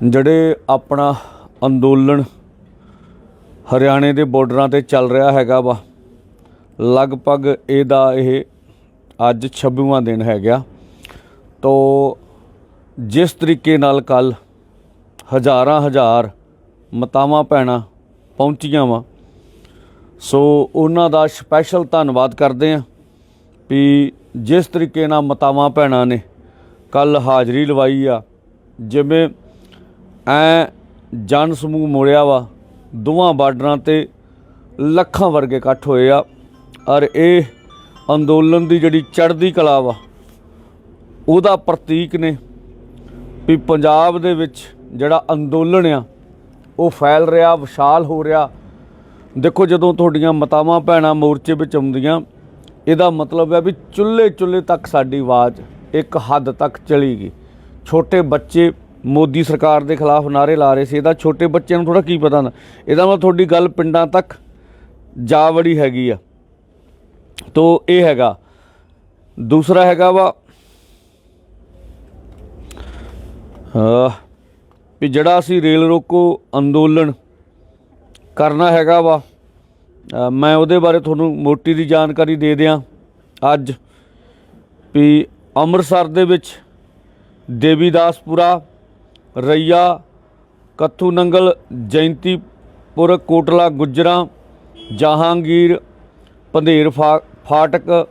ਜਿਹੜੇ ਆਪਣਾ ਅੰਦੋਲਨ ਹਰਿਆਣੇ ਦੇ ਬਾਰਡਰਾਂ ਤੇ ਚੱਲ ਰਿਹਾ ਹੈਗਾ ਵਾ, ਲਗਭਗ ਇਹਦਾ ਇਹ ਅੱਜ 26ਵਾਂ ਦਿਨ ਹੈਗਾ। ਤੋ ਜਿਸ ਤਰੀਕੇ ਨਾਲ ਕੱਲ ਹਜ਼ਾਰਾਂ ਹਜ਼ਾਰ ਮਤਾਵਾਂ ਭੈਣਾਂ ਪਹੁੰਚੀਆਂ ਵਾ, ਸੋ ਉਹਨਾਂ ਦਾ ਸਪੈਸ਼ਲ ਧੰਨਵਾਦ ਕਰਦੇ ਆਂ ਵੀ ਜਿਸ ਤਰੀਕੇ ਨਾਲ ਮਤਾਵਾਂ ਭੈਣਾਂ ਨੇ ਕੱਲ ਹਾਜ਼ਰੀ ਲਵਾਈ ਆ, ਜਿਵੇਂ ਐ ਜਨ ਸਮੂਹ ਮੋੜਿਆ ਵਾ, ਦੋਵਾਂ ਬਾਰਡਰਾਂ ਤੇ ਲੱਖਾਂ ਵਰਗੇ ਇਕੱਠ ਹੋਏ ਆ। ਔਰ ਇਹ ਅੰਦੋਲਨ ਦੀ ਜਿਹੜੀ ਚੜ੍ਹਦੀ ਕਲਾ ਵਾ, ਉਹਦਾ ਪ੍ਰਤੀਕ ਨੇ ਵੀ ਪੰਜਾਬ ਦੇ ਵਿੱਚ ਜਿਹੜਾ ਅੰਦੋਲਨ ਆ, ਉਹ ਫੈਲ ਰਿਹਾ, ਵਿਸ਼ਾਲ ਹੋ ਰਿਹਾ। ਦੇਖੋ ਜਦੋਂ ਤੁਹਾਡੀਆਂ ਮਤਾਵਾਂ ਭੈਣਾਂ ਮੋਰਚੇ ਵਿੱਚ ਆਉਂਦੀਆਂ, ਇਹਦਾ ਮਤਲਬ ਹੈ ਵੀ ਚੁੱਲ੍ਹੇ ਚੁੱਲ੍ਹੇ ਤੱਕ ਸਾਡੀ ਆਵਾਜ਼ ਇੱਕ ਹੱਦ ਤੱਕ ਚਲੀ ਗਈ। ਛੋਟੇ ਬੱਚੇ ਮੋਦੀ ਸਰਕਾਰ ਦੇ ਖਿਲਾਫ ਨਾਰੇ ਲਾ ਰਹੇ ਸੀ। ਇਹਦਾ ਛੋਟੇ ਬੱਚਿਆਂ ਨੂੰ ਥੋੜਾ ਕੀ ਪਤਾ ਨਾ ਇਹਦਾ ਮਤਲਬ ਤੁਹਾਡੀ ਗੱਲ ਪਿੰਡਾਂ ਤੱਕ ਜਾ ਵੜੀ ਹੈਗੀ ਆ। ਤੋ ਇਹ ਹੈਗਾ। ਦੂਸਰਾ ਹੈਗਾ ਵਾ ਵੀ ਜਿਹੜਾ ਅਸੀਂ ਰੇਲ ਰੋਕੋ ਅੰਦੋਲਨ ਕਰਨਾ ਹੈਗਾ ਵਾ ਮੈਂ ਉਹਦੇ ਬਾਰੇ ਤੁਹਾਨੂੰ ਮੋਟੀ ਦੀ ਜਾਣਕਾਰੀ ਦੇ ਦਿਆਂ। ਅੱਜ ਵੀ ਅੰਮ੍ਰਿਤਸਰ ਦੇ ਵਿੱਚ ਦੇਵੀਦਾਸਪੁਰਾ ਰਈਆ, ਕੱਥੂ ਨੰਗਲ, ਜੈਂਤੀਪੁਰ, ਕੋਟਲਾ, ਗੁੱਜਰਾਂ, ਜਹਾਂਗੀਰ, ਪੰਧੇਰ ਫਾ- ਫਾਟਕ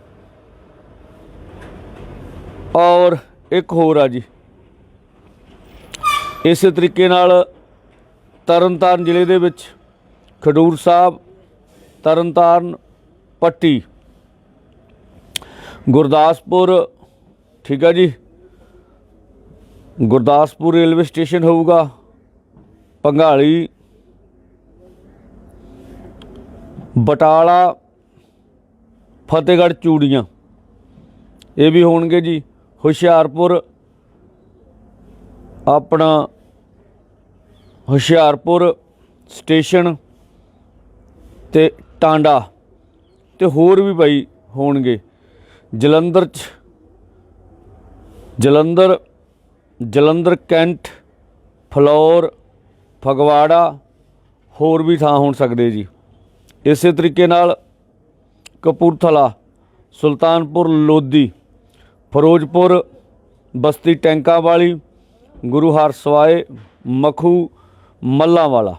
ਔਰ ਇੱਕ ਹੋਰ ਆ ਜੀ। ਇਸੇ ਤਰੀਕੇ ਨਾਲ ਤਰਨਤਾਰਨ ਜ਼ਿਲ੍ਹੇ ਦੇ ਵਿੱਚ ਖਡੂਰ ਸਾਹਿਬ, ਤਰਨਤਾਰਨ, ਪੱਟੀ, ਗੁਰਦਾਸਪੁਰ, ਠੀਕ ਆ ਜੀ। ਗੁਰਦਾਸਪੁਰ ਰੇਲਵੇ ਸਟੇਸ਼ਨ ਹੋਊਗਾ ਪੰਘਾਲੀ ਬਟਾਲਾ, ਫਤਿਹਗੜ੍ਹ, ਚੂੜੀਆਂ। ਇਹ ਵੀ ਹੋਣਗੇ ਜੀ, ਹੁਸ਼ਿਆਰਪੁਰ, ਆਪਣਾ ਹੁਸ਼ਿਆਰਪੁਰ ਸਟੇਸ਼ਨ ਤੇ ਟਾਂਡਾ। ਤੇ ਹੋਰ ਵੀ ਬਾਈ ਹੋਣਗੇ, ਜਲੰਧਰ ਚ, ਜਲੰਧਰ ਜਲੰਧਰ, ਕੈਂਟ, ਫਲੌਰ, ਫਗਵਾੜਾ ਹੋਰ ਵੀ ਥਾਂ ਹੋਣ ਸਕਦੇ ਜੀ। ਇਸੇ ਤਰੀਕੇ ਨਾਲ ਕਪੂਰਥਲਾ, ਸੁਲਤਾਨਪੁਰ, ਲੋਧੀ, ਫਿਰੋਜ਼ਪੁਰ, ਬਸਤੀ ਟੈਂਕਾਂ ਵਾਲੀ ਗੁਰੂ ਹਰਸਵਾਏ, ਮਖੂ ਮੱਲਾਂ ਵਾਲਾ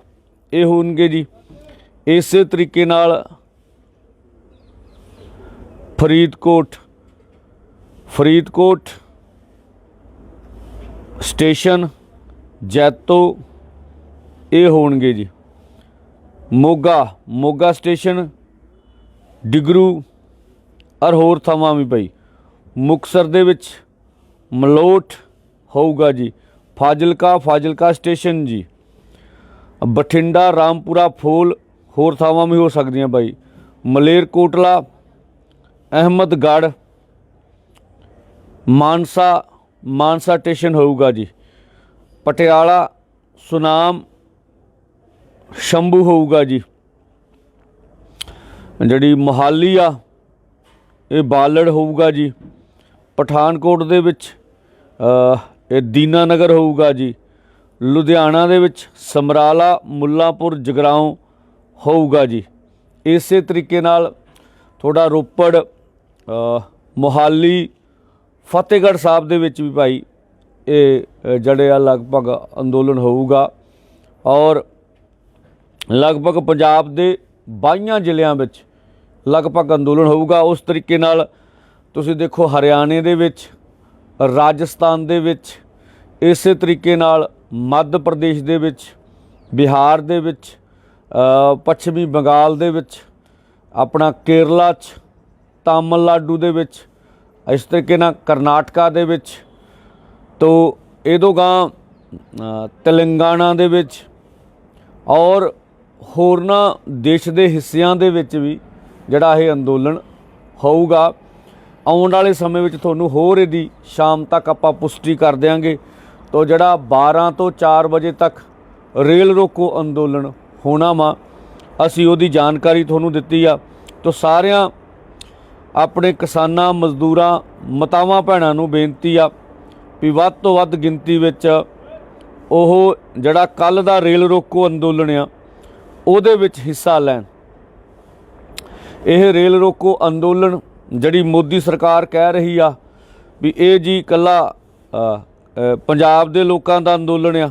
ਇਹ ਹੋਣਗੇ ਜੀ। ਇਸੇ ਤਰੀਕੇ ਨਾਲ ਫਰੀਦਕੋਟ ਫਰੀਦਕੋਟ ਸਟੇਸ਼ਨ ਜੈਤੋ। ਇਹ ਹੋਣਗੇ ਜੀ। ਮੋਗਾ ਮੋਗਾ ਸਟੇਸ਼ਨ, ਡਿਗਰੂ, ਔਰ ਹੋਰ ਥਾਵਾਂ ਵੀ ਪਈ। ਮੁਕਸਰ ਦੇ ਵਿੱਚ ਮਲੋਟ ਹੋਊਗਾ ਜੀ। ਫਾਜ਼ਿਲਕਾ ਫਾਜ਼ਿਲਕਾ ਸਟੇਸ਼ਨ ਜੀ। ਬਠਿੰਡਾ, ਰਾਮਪੁਰਾ, ਫੋਲ, ਹੋਰ ਥਾਵਾਂ ਵੀ ਹੋ ਸਕਦੀਆਂ ਬਾਈ। ਮਲੇਰਕੋਟਲਾ ਅਹਿਮਦਗੜ੍ਹ, ਮਾਨਸਾ ਮਾਨਸਾ ਸਟੇਸ਼ਨ ਹੋਊਗਾ ਜੀ। ਪਟਿਆਲਾ, ਸੁਨਾਮ, ਸ਼ੰਭੂ ਹੋਊਗਾ ਜੀ। ਜਿਹੜੀ ਮੋਹਾਲੀ ਆ, ਇਹ ਬਾਲੜ ਹੋਊਗਾ ਜੀ। ਪਠਾਨਕੋਟ ਦੇ ਵਿੱਚ ਇਹ ਦੀਨਾ ਨਗਰ ਹੋਊਗਾ ਜੀ। ਲੁਧਿਆਣਾ ਦੇ ਵਿੱਚ ਸਮਰਾਲਾ, ਮੁੱਲਾਂਪੁਰ, ਜਗਰਾਉਂ ਹੋਊਗਾ ਜੀ। ਇਸੇ ਤਰੀਕੇ ਨਾਲ ਥੋੜਾ ਰੋਪੜ ਮੋਹਾਲੀ ਫਤਿਹਗੜ੍ਹ ਸਾਹਿਬ ਦੇ ਵਿੱਚ ਵੀ ਭਾਈ ਇਹ ਅ, ਜਿਹੜੇ ਆ ਲਗਭਗ ਅੰਦੋਲਨ ਹੋਊਗਾ ਔਰ ਲਗਭਗ ਪੰਜਾਬ ਦੇ 22 ਜ਼ਿਲ੍ਹਿਆਂ ਵਿੱਚ ਲਗਭਗ ਅੰਦੋਲਨ ਹੋਊਗਾ। ਉਸ ਤਰੀਕੇ ਨਾਲ ਤੁਸੀਂ ਦੇਖੋ ਹਰਿਆਣੇ ਦੇ ਵਿੱਚ ਰਾਜਸਥਾਨ ਦੇ ਵਿੱਚ ਇਸੇ ਤਰੀਕੇ ਨਾਲ ਮੱਧ ਪ੍ਰਦੇਸ਼ ਦੇ ਵਿੱਚ ਬਿਹਾਰ ਦੇ ਵਿੱਚ ਪੱਛਮੀ ਬੰਗਾਲ ਦੇ ਵਿੱਚ ਆਪਣਾ ਕੇਰਲਾ 'ਚ ਤਾਮਿਲਨਾਡੂ ਦੇ ਵਿੱਚ ਇਸ ਤਰੀਕੇ ਨਾਲ ਕਰਨਾਟਕਾ ਦੇ ਵਿੱਚ ਤੋ ਇਹਦੋਗਾਂ ਤੇਲੰਗਾਨਾ ਦੇ ਵਿੱਚ ਔਰ ਹੋਰਨਾਂ ਦੇਸ਼ ਦੇ ਹਿੱਸਿਆਂ ਦੇ ਵਿੱਚ ਵੀ ਜਿਹੜਾ ਇਹ ਅੰਦੋਲਨ ਹੋਊਗਾ। ਆਉਣ ਵਾਲੇ ਸਮੇਂ ਵਿੱਚ ਤੁਹਾਨੂੰ ਹੋਰ ਇਹਦੀ ਸ਼ਾਮ ਤੱਕ ਆਪਾਂ ਪੁਸ਼ਟੀ ਕਰ ਦਿਆਂਗੇ। ਤੋ ਜਿਹੜਾ 12 ਤੋਂ 4 ਵਜੇ ਤੱਕ ਰੇਲ ਰੋਕੋ ਅੰਦੋਲਨ ਹੋਣਾ ਵਾ, ਅਸੀਂ ਉਹਦੀ ਜਾਣਕਾਰੀ ਤੁਹਾਨੂੰ ਦਿੱਤੀ ਆ। ਤੋ ਸਾਰਿਆਂ ਆਪਣੇ ਕਿਸਾਨਾਂ, ਮਜ਼ਦੂਰਾਂ, ਮਤਾਵਾਂ, ਭੈਣਾਂ ਨੂੰ ਬੇਨਤੀ ਆ ਵੀ ਵੱਧ ਤੋਂ ਵੱਧ ਗਿਣਤੀ ਵਿੱਚ ਉਹ ਜਿਹੜਾ ਕੱਲ ਦਾ ਰੇਲ ਰੋਕੋ ਅੰਦੋਲਨ ਆ, ਉਹਦੇ ਵਿੱਚ ਹਿੱਸਾ ਲੈਣ। ਇਹ ਰੇਲ ਰੋਕੋ ਅੰਦੋਲਨ ਜਿਹੜੀ ਮੋਦੀ ਸਰਕਾਰ ਕਹਿ ਰਹੀ ਆ ਵੀ ਇਹ ਜੀ ਇਕੱਲਾ ਪੰਜਾਬ ਦੇ ਲੋਕਾਂ ਦਾ ਅੰਦੋਲਨ ਆ,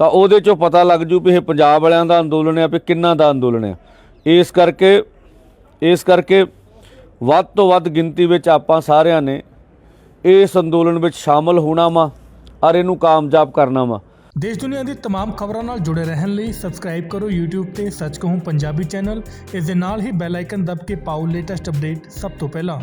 ਤਾਂ ਉਹਦੇ ਚੋਂ ਪਤਾ ਲੱਗ ਜੂ ਵੀ ਇਹ ਪੰਜਾਬ ਵਾਲਿਆਂ ਦਾ ਅੰਦੋਲਨ ਆ ਵੀ ਕਿੰਨਾ ਦਾ ਅੰਦੋਲਨ ਆ। ਇਸ ਕਰਕੇ ਇਸ ਕਰਕੇ ਵੱਧ ਤੋਂ ਵੱਧ ਗਿਣਤੀ ਵਿੱਚ ਆਪਾਂ ਸਾਰਿਆਂ ਨੇ ਇਸ ਅੰਦੋਲਨ ਵਿੱਚ ਸ਼ਾਮਲ ਹੋਣਾ ਵਾ ਔਰ ਇਹਨੂੰ ਕਾਮਯਾਬ ਕਰਨਾ ਵਾ ਦੇਸ਼ ਦੁਨੀਆ ਦੀ तमाम ਖਬਰਾਂ ਨਾਲ ਜੁੜੇ ਰਹਿਣ ਲਈ ਸਬਸਕ੍ਰਾਈਬ ਕਰੋ YouTube ਤੇ ਸੱਚ ਕਹੂੰ ਪੰਜਾਬੀ ਚੈਨਲ ਇਸ ਦੇ ਨਾਲ ਹੀ ਬੈਲ ਆਈਕਨ ਦਬ ਕੇ ਪਾਓ ਲੇਟੈਸਟ ਅਪਡੇਟ ਸਭ ਤੋਂ ਪਹਿਲਾਂ